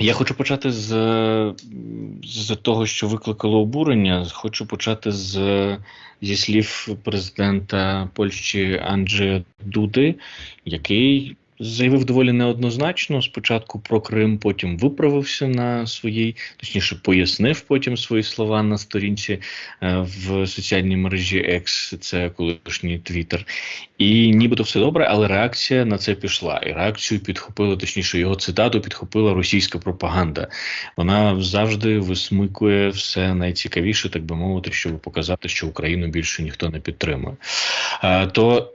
Я хочу почати з, з того, що викликало обурення. Хочу почати з зі слів президента Польщі Анджея Дуди, який заявив доволі неоднозначно. Спочатку про Крим, потім виправився на своїй, точніше, пояснив потім свої слова на сторінці е, в соціальній мережі X, це колишній Твіттер. І нібито все добре, але реакція на це пішла. І реакцію підхопила, точніше, його цитату підхопила російська пропаганда. Вона завжди висмикує все найцікавіше, так би мовити, щоб показати, що Україну більше ніхто не підтримує. Е, То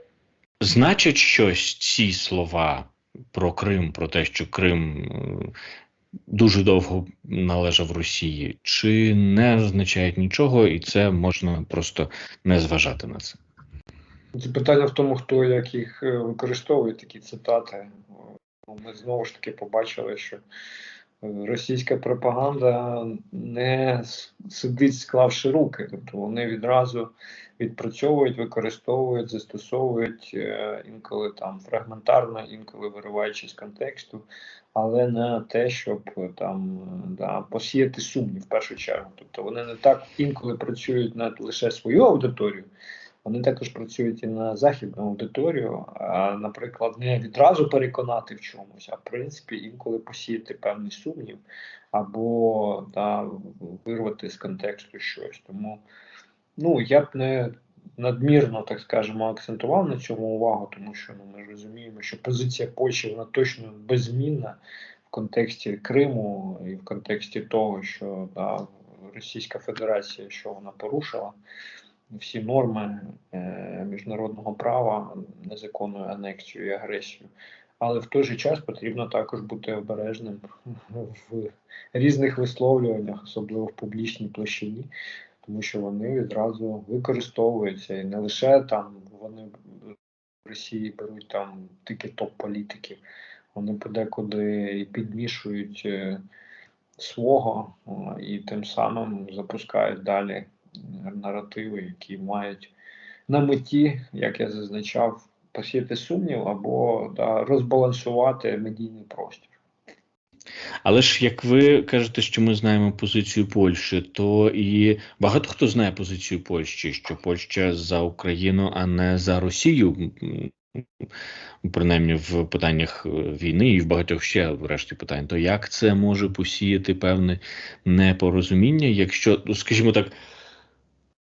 значить щось ці слова про Крим, про те, що Крим е, дуже довго належав Росії, чи не означають нічого, і це можна просто не зважати на це. Питання в тому, хто як їх е, використовує такі цитати. Ну, Ми знову ж таки побачили, що російська пропаганда не сидить, склавши руки. Тобто вони відразу відпрацьовують, використовують, застосовують е, інколи там фрагментарно, інколи вириваючи з контексту, але не те, щоб там да, посіяти сумнів в першу чергу. Тобто вони не так інколи працюють над лише свою аудиторію. Вони також працюють і на західну аудиторію, а, наприклад, не відразу переконати в чомусь, а в принципі інколи посіяти певний сумнів або да, вирвати з контексту щось. Тому ну, я б не надмірно, так скажемо, акцентував на цьому увагу, тому що ну, ми розуміємо, що позиція Польщі вона точно беззмінна в контексті Криму і в контексті того, що да, Російська Федерація, що вона порушила всі норми е, міжнародного права незаконною анексією і агресією. Але в той же час потрібно також бути обережним в різних висловлюваннях, особливо в публічній площині, тому що вони відразу використовуються і не лише там вони в Росії беруть там тільки топ-політиків, вони подекуди підмішують е, свого і тим самим запускають далі наративи, які мають на меті, як я зазначав, посіяти сумнів або да, розбалансувати медійний простір. Але ж як ви кажете, що ми знаємо позицію Польщі, то і багато хто знає позицію Польщі, що Польща за Україну, а не за Росію. Принаймні в питаннях е, війни і в багатьох ще врешті питань, то як це може посіяти певне непорозуміння, якщо, ну, скажімо так,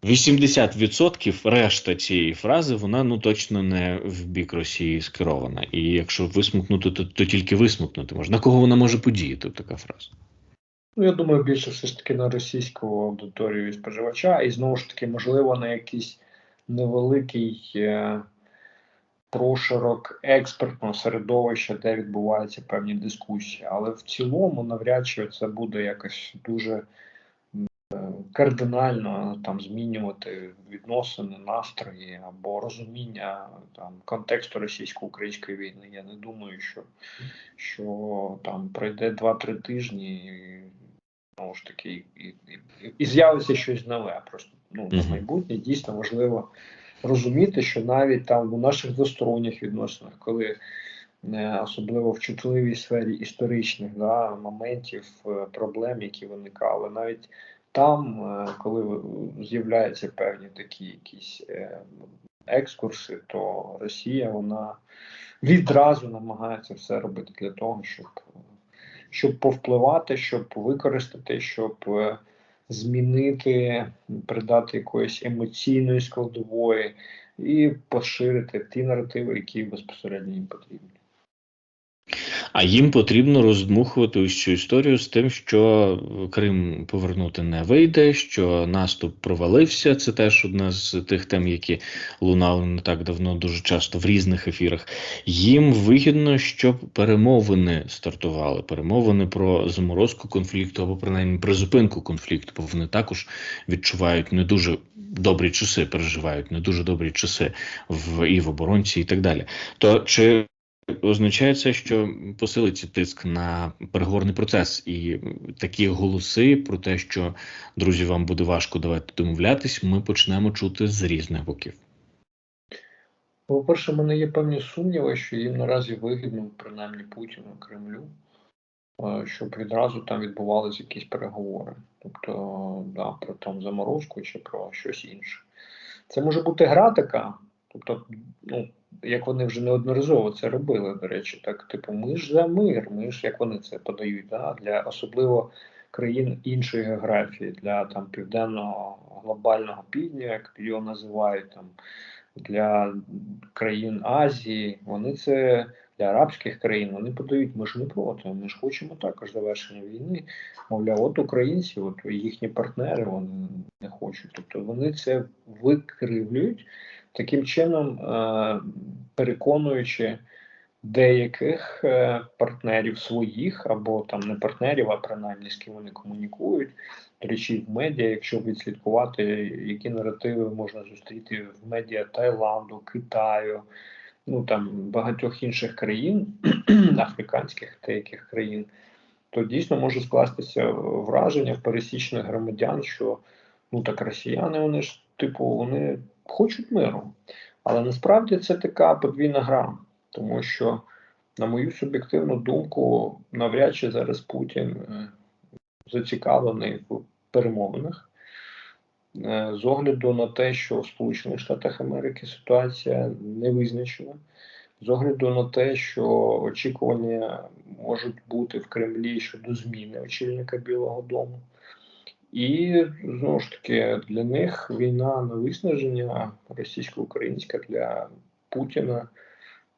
80% решта цієї фрази вона ну точно не в бік Росії скерована. І якщо висмукнути, то, то тільки висмукнути можна. На кого вона може подіяти, така фраза? Ну, я думаю, більше все ж таки на російську аудиторію і споживача, і знову ж таки, можливо, на якийсь невеликий е, проширок експертного середовища, де відбуваються певні дискусії. Але в цілому, навряд чи це буде якось дуже кардинально там змінювати відносини, настрої або розуміння там контексту російсько-української війни. Я не думаю, що, що там пройде 2-3 тижні і знову ж таки і, і, і, і з'явиться щось нове. Просто ну, на майбутнє дійсно важливо розуміти, що навіть там у наших двосторонніх відносинах, коли е, особливо в чутливій сфері історичних да, моментів, е, проблем, які виникали, навіть там, е, коли з'являються певні такі якісь е, екскурси, то Росія вона відразу намагається все робити для того, щоб, щоб повпливати, щоб використати, щоб е, змінити, придати якоїсь емоційної складової і поширити ті наративи, які безпосередньо їм потрібні. А їм потрібно роздмухувати цю історію з тим, що Крим повернути не вийде, що наступ провалився. Це теж одна з тих тем, які лунали не так давно, дуже часто в різних ефірах. Їм вигідно, щоб перемовини стартували. Перемовини про заморозку конфлікту або принаймні призупинку конфлікту, бо вони також відчувають не дуже добрі часи, переживають не дуже добрі часи в і в оборонці, і так далі. То чи означає це, що посилиться тиск на переговорний процес, і такі голоси про те, що друзі, вам буде важко давати домовлятись, ми почнемо чути з різних боків. По-перше, в мене є певні сумніви, що їм наразі вигідно, принаймні Путіну, Кремлю, е, щоб відразу там відбувалися якісь переговори. Тобто, да, про там заморозку чи про щось інше. Це може бути гра така, тобто, ну, як вони вже неодноразово це робили, до речі, так, типу, ми ж за мир, ми ж як вони це подають, да, для особливо країн іншої географії, для там південного глобального півдня, як його називають там для країн Азії, вони це для арабських країн вони подають, ми ж не проти, ми ж хочемо також завершення війни. Мовляв, от українці, от їхні партнери вони не хочуть. Тобто вони це викривлюють таким чином, е, переконуючи деяких е, партнерів своїх або там не партнерів, а принаймні з ким вони комунікують. До речі, в медіа, якщо відслідкувати, які наративи можна зустріти в медіа Таїланду, Китаю, ну там багатьох інших країн, африканських деяких країн, то дійсно може скластися враження в пересічних громадян, що ну так росіяни, вони ж типу вони хочуть миру. Але насправді це така подвійна гра, тому що, на мою суб'єктивну думку, навряд чи зараз Путін е, зацікавлений в перемовинах. Е, з огляду на те, що в Сполучених Штатах Америки ситуація не визначена, з огляду на те, що очікування можуть бути в Кремлі щодо зміни очільника Білого Дому. І знову ж таки для них війна на виснаження російсько-українська для Путіна,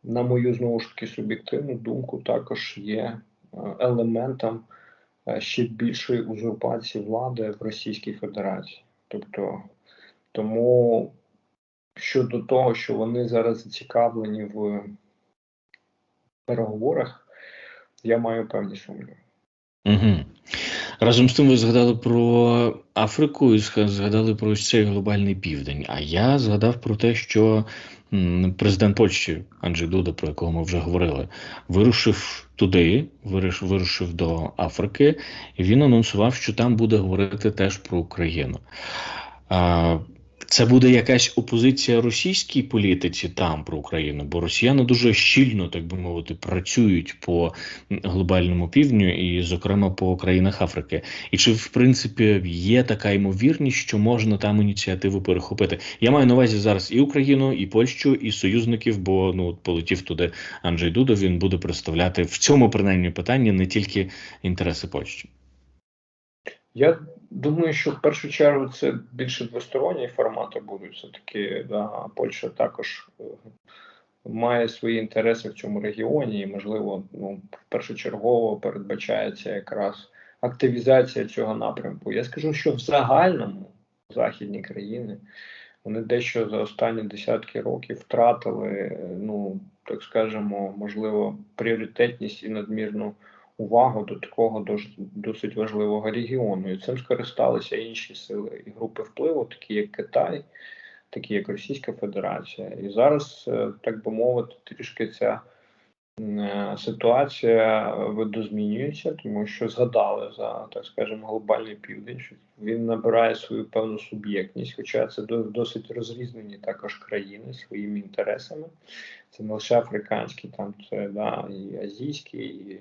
на мою знову ж таки суб'єктивну думку, також є е, елементом е, ще більшої узурпації влади в Російській Федерації. Тобто тому щодо того, що вони зараз зацікавлені в переговорах, я маю певні сумніви. Угу. Разом з тим ви згадали про Африку і згадали про цей глобальний південь. А я згадав про те, що президент Польщі Анджей Дуда, про якого ми вже говорили, вирушив туди, вирушив до Африки, і він анонсував, що там буде говорити теж про Україну. Це буде якась опозиція російській політиці там про Україну, бо росіяни дуже щільно, так би мовити, працюють по глобальному півдню і, зокрема, по країнах Африки. І чи в принципі є така ймовірність, що можна там ініціативу перехопити? Я маю на увазі зараз і Україну, і Польщу, і союзників, бо ну полетів туди Анджей Дуда. Він буде представляти в цьому принаймні питанні не тільки інтереси Польщі. Я думаю, що в першу чергу це більше двосторонні формати будуть. Все таки да, Польща також е, має свої інтереси в цьому регіоні, і можливо, ну першочергово передбачається якраз активізація цього напрямку. Я скажу, що в загальному західні країни вони дещо за останні десятки років втратили, ну так скажемо, можливо, пріоритетність і надмірну увагу до такого досить важливого регіону. І цим скористалися інші сили і групи впливу, такі як Китай, такі як Російська Федерація. І зараз, е, так би мовити, трішки ця е, ситуація видозмінюється, тому що згадали за так скажемо глобальний південь, що він набирає свою певну суб'єктність, хоча це досить розрізнені також країни своїми інтересами. Це не лише африканські, там це да, і азійські, і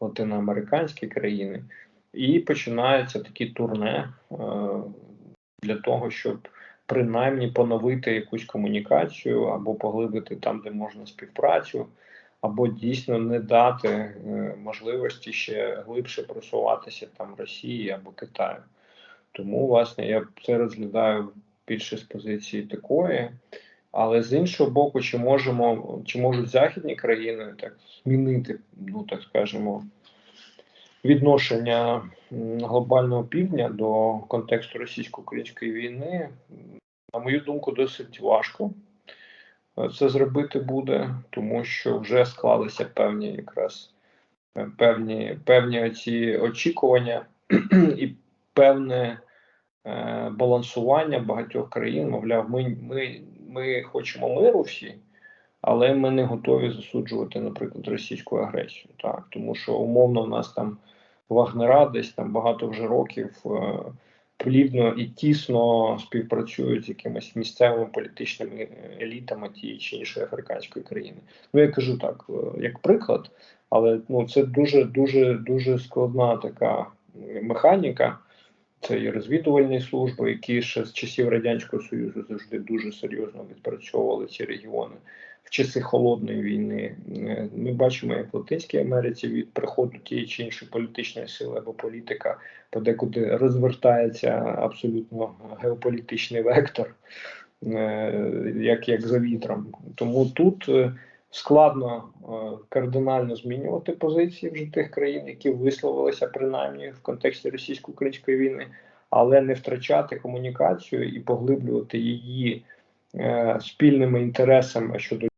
латиноамериканські країни, і починаються такі турне е, для того, щоб принаймні поновити якусь комунікацію або поглибити там, де можна співпрацю, або дійсно не дати е, можливості ще глибше просуватися там Росії або Китаю. Тому, власне, я це розглядаю більше з позиції такої. Але з іншого боку, чи можемо, чи можуть західні країни так змінити, ну так скажемо, відношення глобального півдня до контексту російсько-української війни, на мою думку, досить важко це зробити буде, тому що вже склалися певні якраз певні певні оці очікування і певне е, балансування багатьох країн. Мовляв, ми, ми ми хочемо миру всі, але ми не готові засуджувати, наприклад, російську агресію. Так, Тому що умовно в нас там Вагнера десь там багато вже років е, плідно і тісно співпрацюють з якимись місцевими політичними елітами тієї чи іншої африканської країни. Ну я кажу так, е, як приклад, Але ну, це дуже дуже дуже складна така механіка. Це і розвідувальні служби, які ще з часів Радянського Союзу завжди дуже серйозно відпрацьовували ці регіони в часи холодної війни. Е, Ми бачимо, як в Латинській Америці від приходу тієї чи іншої політичної сили або політика подекуди розвертається абсолютно геополітичний вектор, е, як, як за вітром. Тому тут е, складно е, кардинально змінювати позиції вже тих країн, які висловилися принаймні в контексті російсько-української війни, але не втрачати комунікацію і поглиблювати її е, спільними інтересами щодо